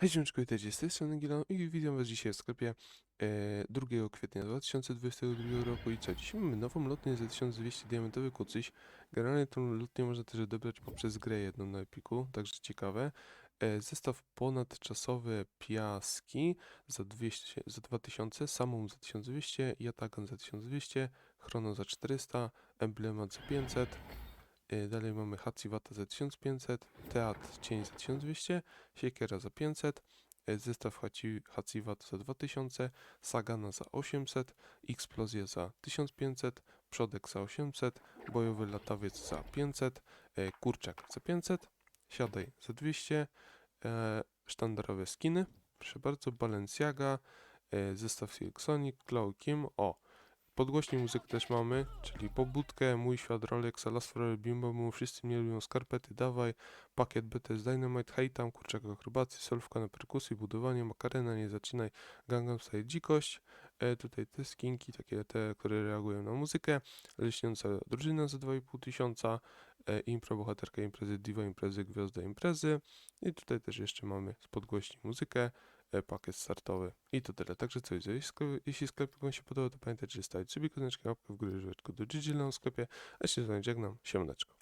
Hej, dziękuję, witajcie, z tej strony Gilon i witam was dzisiaj w sklepie e, 2 kwietnia 2022 roku i co, dzisiaj mamy nową lotnię za 1200 diamentowy kucyś. Generalnie tą lotnię można też odebrać poprzez grę jedną na Epiku, także ciekawe. E, zestaw ponadczasowe piaski za, 200, za 2000, samą za 1200, Jatagan za 1200, Chrono za 400, Emblemat za 500. E, Dalej mamy Haciwata za 1500, Teatr Cień za 1200, Siekiera za 500, e, zestaw Haciwat za 2000, Sagana za 800, Eksplozja za 1500, Przodek za 800, Bojowy Latawiec za 500, e, Kurczak za 500, Siadaj za 200, e, Sztandarowe skiny, proszę bardzo, Balenciaga, zestaw Silk Sonic, Cloud Kim, o, Podgłośnik muzyk też mamy, czyli Pobudkę, Mój Świat, Rolex, Last Forever, Bimbo, Mu, Wszyscy mnie lubią, Skarpety, Dawaj, Pakiet BTS Dynamite, Hej tam, Kurczak Akrobacji, Solówka na perkusji, Budowanie, Makarena, Nie Zaczynaj, Gangnam Style, Dzikość, e, tutaj te skinki, takie te, które reagują na muzykę, Leśniąca Drużyna za 2,5 tysiąca, Impro Bohaterka Imprezy, Diva Imprezy, Gwiazda Imprezy i tutaj też jeszcze mamy z podgłośnik muzykę, e, pakiet startowy i to tyle. Także co, jeśli sklep, jeśli sklep Wam się podoba, to pamiętajcie, że stawić sobie koneczkę, łapkę w górę, życzkę do GG na sklepie, a się z wami żegnam, siemaneczko.